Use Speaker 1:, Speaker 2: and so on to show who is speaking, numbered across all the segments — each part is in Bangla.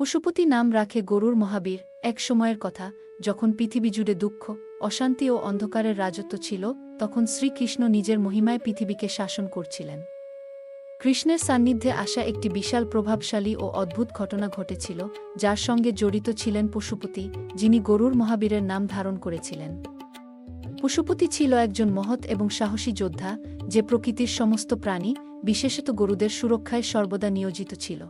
Speaker 1: পশুপতি নাম রাখে গরুর মহাবীর, এক সময়ের কথা, যখন পৃথিবী জুড়ে দুঃখ, অশান্তি ও অন্ধকারের রাজত্ব ছিল, তখন শ্রীকৃষ্ণ নিজের মহিমায় পৃথিবীকে শাসন করছিলেন। কৃষ্ণের সান্নিধ্যে আসা একটি বিশাল প্রভাবশালী ও অদ্ভুত ঘটনা ঘটেছিল, যার সঙ্গে জড়িত ছিলেন পশুপতি, যিনি গরুর মহাবীরের নাম ধারণ করেছিলেন। পশুপতি ছিল একজন মহৎ এবং সাহসী যোদ্ধা, যে প্রকৃতির সমস্ত প্রাণী, বিশেষত গরুদের সুরক্ষায় সর্বদা নিয়োজিত ছিল।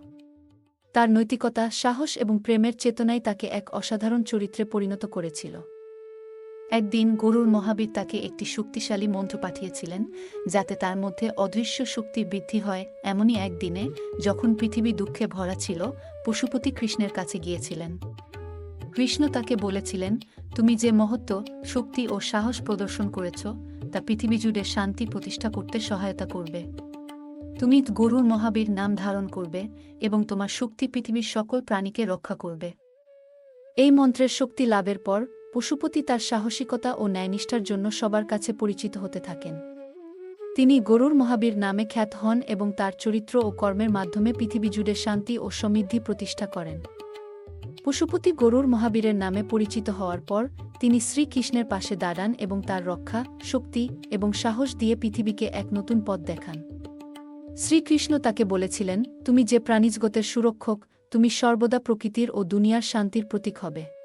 Speaker 1: তার নৈতিকতা, সাহস এবং প্রেমের চেতনাই তাকে এক অসাধারণ চরিত্রে পরিণত করেছিল। একদিন গরুর মহাবীর তাকে একটি শক্তিশালী মন্ত্র পাঠিয়েছিলেন, যাতে তার মধ্যে অদৃশ্য শক্তি বৃদ্ধি হয় এমনই একদিনে যখন পৃথিবী দুঃখে ভরা ছিল, পশুপতি কৃষ্ণের কাছে গিয়েছিলেন। কৃষ্ণ তাকে বলেছিলেন, তুমি যে মহত্ব, শক্তি ও সাহস প্রদর্শন করেছ, তা পৃথিবী জুড়ে শান্তি প্রতিষ্ঠা করতে সহায়তা করবে। তুমি গরুর মহাবীর নাম ধারণ করবে এবং তোমার শক্তি পৃথিবীর সকল প্রাণীকে রক্ষা করবে। এই মন্ত্রের শক্তি লাভের পর পশুপতি তার সাহসিকতা ও ন্যায়নিষ্ঠার জন্য সবার কাছে পরিচিত হতে থাকেন। তিনি গরুর মহাবীর নামে খ্যাত হন এবং তার চরিত্র ও কর্মের মাধ্যমে পৃথিবী জুড়ে শান্তি ও সমৃদ্ধি প্রতিষ্ঠা করেন। পশুপতি গরুর মহাবীরের নামে পরিচিত হওয়ার পর তিনি শ্রীকৃষ্ণের পাশে দাঁড়ান এবং তার রক্ষা, শক্তি এবং সাহস দিয়ে পৃথিবীকে এক নতুন পথ দেখান। শ্রীকৃষ্ণ তাকে বলেছিলেন, তুমি যে প্রাণীজগতের সুরক্ষক, তুমি সর্বদা প্রকৃতির ও দুনিয়ার শান্তির প্রতীক হবে।